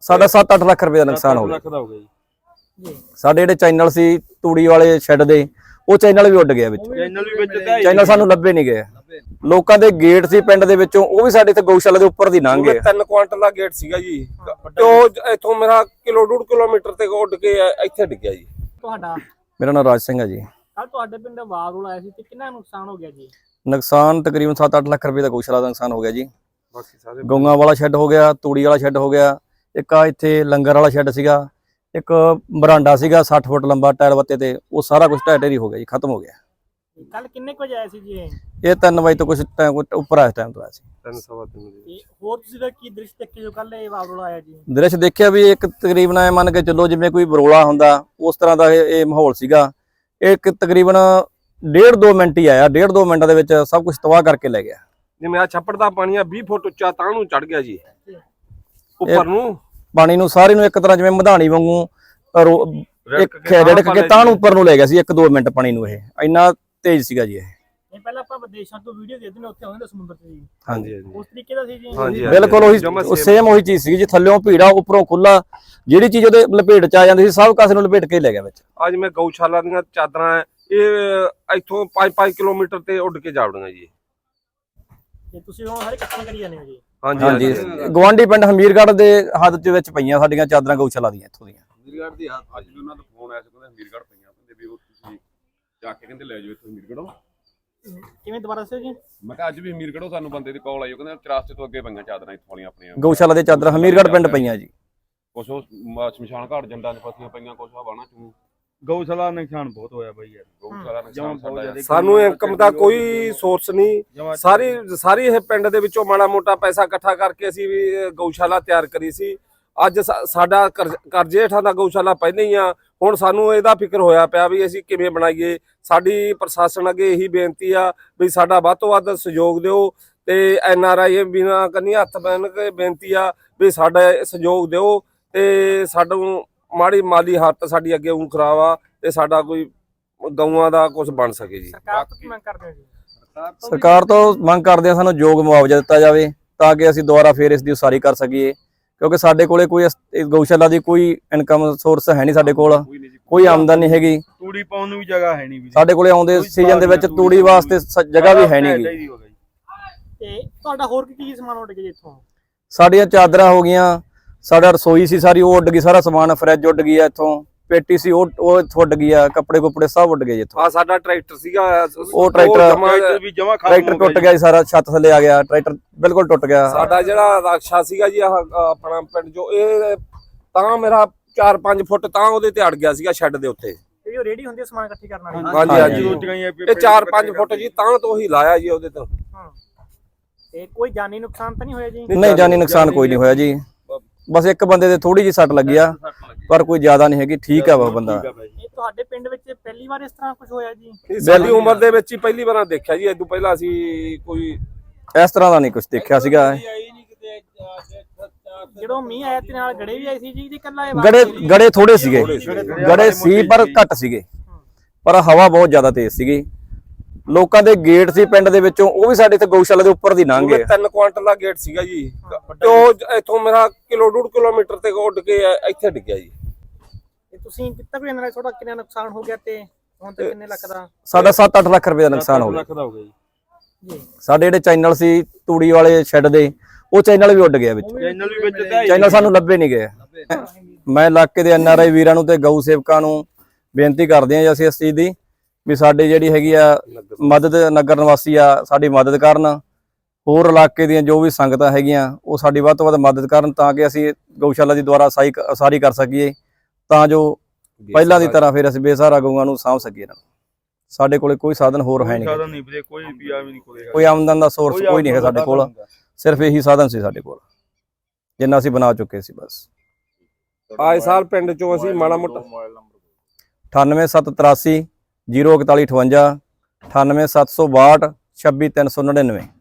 ਸਾਡਾ 7-8 ਲੱਖ ਰੁਪਏ ਦਾ ਨੁਕਸਾਨ ਹੋ ਗਿਆ। ਲੱਖ ਦਾ ਹੋ ਗਿਆ ਜੀ। ਸਾਡੇ ਜਿਹੜੇ ਚੈਨਲ ਸੀ ਤੂੜੀ ਵਾਲੇ ਸ਼ੈੱਡ ਦੇ ਉਹ ਚੈਨਲ ਵੀ ਉੱਡ ਗਿਆ ਵਿੱਚ। ਚੈਨਲ ਵੀ ਵਿੱਚ ਤੇ ਚੈਨਲ ਸਾਨੂੰ ਲੱਭੇ ਨਹੀਂ ਗਏ। ਲੋਕਾਂ ਦੇ ਗੇਟ ਸੀ ਪਿੰਡ ਦੇ ਵਿੱਚੋਂ ਉਹ ਵੀ ਸਾਡੇ ਇੱਥੇ ਗਊਸ਼ਾਲਾ ਦੇ ਉੱਪਰ ਦੀ ਲੰਘ ਗਏ। 3 ਕੁਆਂਟਲ ਦਾ ਗੇਟ ਸੀਗਾ ਜੀ। ਤੇ ਉਹ ਜ- ਇੱਥੋਂ ਮੇਰਾ ਕਿਲੋ ਡੂਢ ਕਿਲੋਮੀਟਰ ਤੇ ਉੱਡ ਕੇ ਇੱਥੇ ਡਿੱਗਿਆ ਜੀ। ਤੁਹਾਡਾ? ਮੇਰਾ ਨਾਮ ਰਾਜ ਸਿੰਘ ਹੈ ਜੀ। ਕੱਲ ਤੁਹਾਡੇ ਪਿੰਡ ਵਾਗਰੂਲ ਆਇਆ ਸੀ ਤੇ ਕਿੰਨਾ ਨੁਕਸਾਨ ਹੋ ਗਿਆ ਜੀ? ਨੁਕਸਾਨ ਤਕਰੀਬਨ 7-8 ਲੱਖ ਰੁਪਏ ਦਾ ਗਊਸ਼ਾਲਾ ਦਾ ਨੁਕਸਾਨ ਹੋ ਗਿਆ ਜੀ। ਬਾਕੀ ਸਾਰੇ ਗਊਆਂ ਵਾਲਾ ਸ਼ੈੱਡ ਹੋ ਗਿਆ ਤੂੜੀ ਵਾਲਾ ਸ਼ੈੱਡ ਹੋ ਗਿਆ ਇੱਕ ਆ ਇੱਥੇ ਲੰਗਰ ਵਾਲਾ ਸ਼ੈੱਡ ਸੀਗਾ ਇੱਕ ਬਰਾਂਡਾ ਸੀਗਾ 60 ਫੁੱਟ ਲੰਬਾ ਟਾਇਰ ਵੱਤੇ ਤੇ ਉਹ ਸਾਰਾ ਕੁਝ ਢਹਿ ਢੇਰੀ ਹੋ ਗਿਆ ਜੀ ਖਤਮ ਹੋ ਗਿਆ। ਕੱਲ ਕਿੰਨੇ ਕੁ ਵਜੇ ਆਇਆ ਸੀ ਜੀ ਇਹ? ਇਹ 3 ਵਜੇ ਤੋਂ ਕੁਝ ਟਾਈਮ ਉੱਪਰ ਆਇਆ ਟਾਈਮ ਤੋਂ ਆਇਆ ਸੀ। ਤਿੰਨ ਸਵਾ ਤਿੰਨ ਦੀ ਤੇ ਹੋਰ ਤੁਸੀਂ ਦਾ ਕੀ ਦ੍ਰਿਸ਼ ਦੇਖੇ ਜੋ ਕੱਲ ਇਹ ਵਾਗਰੂਲ ਆਇਆ ਜੀ? ਦ੍ਰਿਸ਼ ਦੇਖਿਆ ਵੀ ਇੱਕ ਤਕਰੀਬਨ ਐ ਮੰਨ ਕੇ ਚੱਲੋ ਜਿਵੇਂ ਕੋਈ ਬਰੋਲਾ ਹੁੰਦਾ ਉਸ ਤਰ੍ਹਾਂ ਦਾ ਇਹ ਇਹ ਮਾਹੌਲ ਸੀਗਾ। ਇਹ ਇੱਕ ਤਕਰੀਬਨ ਡੇਢ ਦੋ ਮਿੰਟ ਹੀ ਆਇਆ ਡੇਢ ਦੋ ਮਿੰਟਾਂ ਦੇ ਵਿੱਚ ਸਭ ਕੁਝ ਤਬਾਹ ਕਰਕੇ ਲੈ ਗਿਆ। ਜਿਵੇਂ ਆ ਛੱਪੜ ਦਾ ਪਾਣੀ ਆ 20 ਫੁੱਟ ਉੱਚਾ ਤਾਂ ਨੂੰ ਚੜ ਗਿਆ ਜੀ। ਉੱਪਰ ਨੂੰ ਪਾਣੀ ਨੂੰ ਸਾਰੇ ਨੂੰ ਇੱਕ ਤਰ੍ਹਾਂ ਜਿਵੇਂ ਮਧਾਣੀ ਵਾਂਗੂ ਇੱਕ ਰੜਕ ਕੇ ਤਾਂ ਨੂੰ ਉੱਪਰ ਨੂੰ ਲੈ ਗਿਆ ਸੀ ਇੱਕ ਦੋ ਮਿੰਟ ਪਾਣੀ ਨੂੰ ਇਹ। ਇੰਨਾ ਤੇਜ਼ ਸੀਗਾ ਜੀ ਇਹ। ਪਹਿਲਾਂ ਆਪਾਂ ਵਿਦੇਸ਼ਾਂ ਤੋਂ ਵੀਡੀਓ ਦੇਖਦੇ ਨੇ ਉੱਥੇ ਹੁੰਦੇ ਸਮੁੰਦਰ 'ਚ ਜੀ। ਹਾਂਜੀ ਹਾਂਜੀ। ਉਸ ਤਰੀਕੇ ਦਾ ਸੀ ਜੀ। ਹਾਂਜੀ, ਬਿਲਕੁਲ ਉਹੀ ਜਮਾਂ same। ਸੇਮ ਉਹੀ ਚੀਜ਼ ਸੀਗੀ ਜੀ ਥੱਲਿਓਂ ਭੀੜਾ ਉੱਪਰੋਂ ਖੁੱਲਾ ਜਿਹੜੀ ਚੀਜ਼ ਉਹਦੇ ਲਪੇਟ ਚ ਆ ਜਾਂਦੀ ਸੀ ਸਭ ਕਾਸੇ ਨੂੰ ਲਪੇਟ ਕੇ ਹੀ ਲੈ ਗਿਆ ਵਿੱਚ। ਅੱਜ ਮੈਂ ਗਊਸ਼ਾਲਾ ਦੀਆਂ ਚਾਦਰਾਂ ਹੈ, ਇਹ ਇੱਥੋਂ 5-5 ਕਿਲੋਮੀਟਰ ਤੇ ਉੱਡ ਕੇ ਜਾਵੜੀਆਂ ਜੀ। ਤੇ ਤੁਸੀਂ ਹੁਣ ਸਾਰੇ ਇਕੱਠੇ ਕਰੀ ਜਾਂਦੇ ਹੋ ਜੀ। ਹਾਂਜੀ ਗਵਾਂਢੀ ਪਿੰਡ ਹਮੀਰਗੜ੍ਹ ਦੇ ਹੱਦ ਦੇ ਵਿੱਚ ਪਈਆਂ ਸਾਡੀਆਂ ਚਾਦਰਾਂ ਗਊਸ਼ਾਲਾ ਦੀਆਂ ਇੱਥੋਂ ਦੀਆਂ। ਮੀਰਗੜ੍ਹ ਦੀ ਅੱਜ ਵੀ ਉਹਨਾਂ ਦਾ ਫੋਨ ਆਇਆ ਸੀ ਕਹਿੰਦੇ ਮੀਰਗੜ੍ਹ ਪਈਆਂ ਕਹਿੰਦੇ ਵੀ ਉਹ ਤੁਸੀਂ ਜਾ ਕੇ ਕਹਿੰਦੇ ਲੈ ਜਾਓ ਇੱਥੋਂ ਮੀਰਗੜ੍ਹੋਂ ਕਿਵੇਂ ਦੁਬਾਰਾ ਦੱਸਿਓ ਜੀ? ਮੈਂ ਕਿਹਾ ਅੱਜ ਵੀ ਮੀਰਗੜ੍ਹੋਂ ਸਾਨੂੰ ਬੰਦੇ ਦੀ ਕਾਲ ਆਈ ਉਹ ਕਹਿੰਦੇ ਚਰਾਸਤੇ ਤੋਂ ਅੱਗੇ ਪਈਆਂ ਚਾਦਰਾਂ ਇੱਥੋਂ ਵਾਲੀਆਂ ਆਪਣੀਆਂ। ਗਊਸ਼ਾਲਾ ਦੇ ਚਾਦਰਾਂ ਹਮੀਰਗੜ੍ਹ ਪਿੰਡ ਪਈਆਂ ਜੀ। ਕੁਛ ਉਹ ਮ- ਸ਼ਮਸ਼ਾਨ ਘਾਟ ਜੰਡਾਂ ਦੇ ਫਸੀਆਂ ਪਈਆਂ ਕੁਛ ਹਵਾਣਾ ਚੂ। ਗਊਸ਼ਾਲਾ ਨੁਕਸਾਨ ਬਹੁਤ ਹੋਇਆ ਬਾਈ ਯਾਰ। ਗਊਸ਼ਾਲਾ ਨੁਕਸਾਨ ਬਹੁਤ ਸਾਡਾ ਜ਼ਿਆਦਾ। ਸਾਨੂੰ ਇਨਕਮ ਦਾ ਕੋਈ ਸੋਰਸ ਨਹੀਂ। ਸਾਰੀ ਸਾਰੀ ਇਹ ਪਿੰਡ ਦੇ ਵਿੱਚੋਂ ਮਾੜਾ ਮੋਟਾ ਪੈਸਾ ਇਕੱਠਾ ਕਰਕੇ ਅਸੀਂ ਵੀ ਗਊਸ਼ਾਲਾ ਤਿਆਰ ਕਰੀ ਸੀ। ਅੱਜ ਸਾਡਾ ਕਰਜ਼- ਹੇਠਾਂ ਦਾ ਗਊਸ਼ਾਲਾ ਪਹਿਲਾਂ ਹੀ ਆ। ਹੁਣ ਸਾਨੂੰ ਇਹਦਾ ਫਿਕਰ ਹੋਇਆ ਪਿਆ ਵੀ ਅਸੀਂ ਕਿਵੇਂ ਬਣਾਈਏ। ਸਾਡੀ ਪ੍ਰਸ਼ਾਸਨ ਅੱਗੇ ਇਹੀ ਬੇਨਤੀ ਆ ਵੀ ਸਾਡਾ ਵੱਧ ਤੋਂ ਵੱਧ ਸਹਿਯੋਗ ਦਿਓ ਤੇ ਐਨ ਆਰ ਆਈ ਬਿਨਾਂ ਕੰਨੀ ਹੱਥ ਬੰਨ ਕੇ ਬੇਨਤੀ ਆ ਵੀ ਸਾਡਾ ਸਹਿਯੋਗ ਦਿਓ ਤੇ ਸਾਨੂੰ ਮਾੜੀ ਮਾਲੀ ਹਾਲਤ ਸਾਡੀ ਅੱਗੇ ਉਂ ਖਰਾਬ ਆ ਤੇ ਸਾਡਾ ਕੋਈ ਗਊਆਂ ਦਾ ਕੁਝ ਬਣ ਸਕੇ ਜੀ। ਸਰਕਾਰ ਤੋਂ ਕੀ ਮੰਗ ਕਰਦੇ ਹੋ ਜੀ? ਸਰਕਾਰ ਤੋਂ ਮੰਗ ਕਰਦੇ ਆ ਸਾਨੂੰ ਯੋਗ ਮੁਆਵਜ਼ਾ ਦਿੱਤਾ ਜਾਵੇ ਤਾਂ ਕਿ ਅਸੀਂ ਦੁਬਾਰਾ ਫੇਰ ਇਸ ਦੀ ਉਸਾਰੀ ਕਰ ਸਕੀਏ। ਕਿਉਂਕਿ ਸਾਡੇ ਕੋਲੇ ਕੋਈ ਇਸ- ਗਊਸ਼ਾਲਾ ਦੀ ਕੋਈ ਇਨਕਮ ਸੋਰਸ ਹੈ ਨਹੀਂ ਸਾਡੇ ਕੋਲ। ਕੋਈ ਨਹੀਂ ਜੀ ਕੋਈ ਆਮਦਨ ਨਹੀਂ ਹੈਗੀ। ਤੂੜੀ ਪਾਉਣ ਨੂੰ ਵੀ ਜਗ੍ਹਾ ਹੈ ਨਹੀਂ ਵੀ ਸਾਡੇ ਕੋਲੇ ਆਉਂਦੇ ਸੀਜ਼ਨ ਦੇ ਵਿੱਚ ਤੂੜੀ ਵਾਸਤੇ ਜਗ੍ਹਾ ਵੀ ਹੈ ਨਹੀਂਗੀ ਤੇ ਤੁਹਾਡਾ ਹੋਰ ਕੀ ਕੀ ਸਮਾਨ ਉੱਡ ਗਿਆ ਜੀ ਇੱਥੋਂ? ਸਾਡੀਆਂ ਚਾਦਰਾਂ ਹੋ ਗਈਆਂ ਸਾਡਾ ਰਸੋਈ ਸੀ ਸਾਰੀ ਉਹ ਉੱਡ ਗਈ ਸਾਰਾ ਸਮਾਨ ਫਰਿੱਜ ਉੱਡ ਗਿਆ ਇੱਥੋਂ। ਪੇਟੀ ਸੀ ਉਹ ਉਹ ਇੱਥੋਂ ਉੱਡ ਗਿਆ ਕੱਪੜੇ ਕੁਪੜੇ ਸਭ ਉੱਡ ਗਏ ਜੀ ਇੱਥੋਂ। ਆ ਸਾਡਾ ਟਰੈਕਟਰ ਸੀਗਾ ਉਹ ਟਰੈਕਟਰ- ਜਮਾਂ- ਵੀ ਜਮਾ ਟਰੈਕਟਰ ਟੁੱਟ ਗਿਆ ਜੀ। ਸਾਰਾ ਛੱਤ ਥੱਲੇ ਆ ਗਿਆ ਟਰੈਕਟਰ ਬਿਲਕੁਲ ਟੁੱਟ ਗਿਆ। ਸਾਡਾ ਜਿਹੜਾ ਰਕਸ਼ਾ ਸੀਗਾ ਜੀ ਆਪਣਾ ਪਿੰਡ ਜੋ ਇਹ ਤਾਂ ਮੇਰਾ 4-5 ਫੁੱਟ ਤਾਂ ਉਹਦੇ ਤੇ ਅੜ ਗਿਆ ਸੀਗਾ ਸ਼ੈੱਡ ਦੇ ਉੱਤੇ। ਇਹ ਜੋ ਰੇਡੀ ਹੁੰਦੀ ਹੈ ਸਮਾਨ ਇਕੱਠੀ ਕਰਨ ਵਾਲੀ। ਹਾਂਜੀ ਹਾਂਜੀ। ਰੋਟੀਆਂ ਹੀ ਇਹ 4-5 ਫੁੱਟ ਜੀ। ਤਾਂ ਤੋਂ ਹੀ ਲਾਇਆ ਜੀ ਉਹਦੇ ਤੋਂ। ਹਾਂ। ਤੇ ਕੋਈ ਜਾਨੀ ਨੁਕਸਾਨ ਤਾਂ ਨਹੀਂ ਹੋਇਆ ਜੀ? ਨਹੀਂ ਜਾਨੀ ਨੁਕਸਾਨ ਕੋਈ ਨਹੀਂ ਹੋਇਆ ਜੀ। ਬਸ ਇੱਕ ਬੰਦੇ ਦੇ ਥੋੜੀ ਜਿਹੀ ਸੱਟ ਲੱਗੀ ਆ ਪਰ ਕੋਈ ਜ਼ਿਆਦਾ ਨਹੀਂ ਹੈਗੀ ਠੀਕ ਆ ਵਾ ਬੰਦਾ। ਇਹ ਤੁਹਾਡੇ ਪਿੰਡ ਵਿੱਚ ਪਹਿਲੀ ਵਾਰ ਇਸ ਤਰ੍ਹਾਂ ਕੁਝ ਹੋਇਆ ਜੀ? ਸਾਡੀ ਉਮਰ ਦੇ ਵਿੱਚ ਹੀ ਪਹਿਲੀ ਵਾਰ ਦੇਖਿਆ ਜੀ ਇਦੋਂ ਪਹਿਲਾਂ ਅਸੀਂ ਕੋਈ ਇਸ ਤਰ੍ਹਾਂ ਦਾ ਨਹੀਂ ਕੁਝ ਦੇਖਿਆ ਸੀਗਾ। ਜਦੋਂ ਮੀਂਹ ਆਇਆ ਤੇ ਨਾਲ ਗੜੇ ਵੀ ਆਏ ਸੀ ਜੀ ਜੀ ਕੱਲਾ ਇਹ ਗੜੇ ਗੜੇ ਥੋੜੇ ਸੀਗੇ। ਗੜੇ ਸੀ ਪਰ ਘੱਟ ਸੀਗੇ। ਪਰ ਹਵਾ ਬਹੁਤ ਜ਼ਿਆਦਾ ਤੇਜ਼ ਸੀਗੀ। ਲੋਕਾਂ ਦੇ ਗੇਟ ਸੀ ਪਿੰਡ ਦੇ ਵਿੱਚੋਂ ਉਹ ਵੀ ਸਾਡੇ ਇੱਥੇ ਗਊਸ਼ਾਲਾ ਦੇ ਉੱਪਰ ਦੀ ਲੰਘ ਗਏ 3 ਕੁਆਂਟਲ ਦਾ ਗੇਟ ਸੀਗਾ ਜੀ। ਤੇ ਉਹ ਇੱਥੋਂ ਮੇਰਾ ਕਿਲੋ ਡੂਢ ਕਿਲੋਮੀਟਰ ਤੇ ਉੱਡ ਕੇ ਇੱਥੇ ਡਿੱਗਿਆ ਜੀ। ਤੇ ਤੁਸੀਂ ਕਿੱਤਾ ਕੋਈ ਇਹਨਾਂ ਤੁਹਾਡਾ ਕਿੰਨਾ ਨੁਕਸਾਨ ਹੋ ਗਿਆ ਤੇ ਹੁਣ ਤੱਕ ਕਿੰਨੇ ਲੱਖ ਦਾ? ਸਾਡਾ 7-8 ਲੱਖ ਰੁਪਏ ਦਾ ਨੁਕਸਾਨ ਹੋ ਗਿਆ। ਲੱਖ ਦਾ ਹੋ ਗਿਆ ਜੀ। ਸਾਡੇ ਜਿਹੜੇ ਚੈਨਲ ਸੀ ਤੂੜੀ ਵਾਲੇ ਸ਼ੈੱਡ ਦੇ ਉਹ ਚੈਨਲ ਵੀ ਉੱਡ ਗਿਆ ਵਿੱਚ। ਚੈਨਲ ਵੀ ਵਿੱਚ ਤੇ ਚੈਨਲ ਸਾਨੂੰ ਲੱਭੇ ਨਹੀਂ ਗਏ। ਮੈਂ ਇਲਾਕੇ ਦੇ ਐਨਆਰਆਈ ਵੀਰਾਂ ਨੂੰ ਤੇ ਗਊ ਸੇਵਕਾਂ ਨੂੰ ਬੇਨਤੀ ਕਰਦੇ ਹਾਂ ਜੀ ਅਸੀਂ ਇਸ ਚੀਜ਼ ਦੀ। ਵੀ ਸਾਡੇ ਜਿਹੜੀ ਹੈਗੀ ਆ ਮਦਦ ਨਗਰ ਨਿਵਾਸੀ ਆ ਸਾਡੀ ਮਦਦ ਕਰਨ। ਹੋਰ ਇਲਾਕੇ ਦੀਆਂ ਜੋ ਵੀ ਸੰਗਤਾਂ ਹੈਗੀਆਂ ਉਹ ਸਾਡੀ ਵੱਧ ਤੋਂ ਵੱਧ ਮਦਦ ਕਰਨ ਤਾਂ ਕਿ ਅਸੀਂ ਗਊਸ਼ਾਲਾ ਦੀ ਦੁਆਰਾ ਸਾਈ ਸਾਰੀ ਕਰ ਸਕੀਏ। ਤਾਂ ਜੋ ਪਹਿਲਾਂ ਦੀ ਤਰ੍ਹਾਂ ਫਿਰ ਅਸੀਂ ਬੇਸਹਾਰਾ ਗਊਆਂ ਨੂੰ ਸਾਂਭ ਸਕੀਏ ਨੂੰ। ਸਾਡੇ ਕੋਲੇ ਕੋਈ ਸਾਧਨ ਹੋਰ ਹੈ ਨਹੀਂ। ਸਾਧਨ ਨਹੀਂ ਵੀਰੇ ਕੋਈ ਵੀ ਆ ਵੀ ਨਹੀਂ ਕੋਲੇ ਕੋਈ ਆਮਦਨ ਦਾ ਸੋਰਸ ਕੋਈ ਨਹੀਂ ਹੈ ਸਾਡੇ ਕੋਲ। ਸਿਰਫ ਇਹੀ ਸਾਧਨ ਸੀ ਸਾਡੇ ਕੋਲ। ਜਿੰਨਾ ਅਸੀਂ ਬਣਾ ਚੁੱਕੇ ਸੀ ਬਸ। ਆਏ ਸਾਲ ਪਿੰਡ ਚੋਂ ਅਸੀਂ ਮਾੜਾ ਮੋਟਾ 98783 04158 98762 26399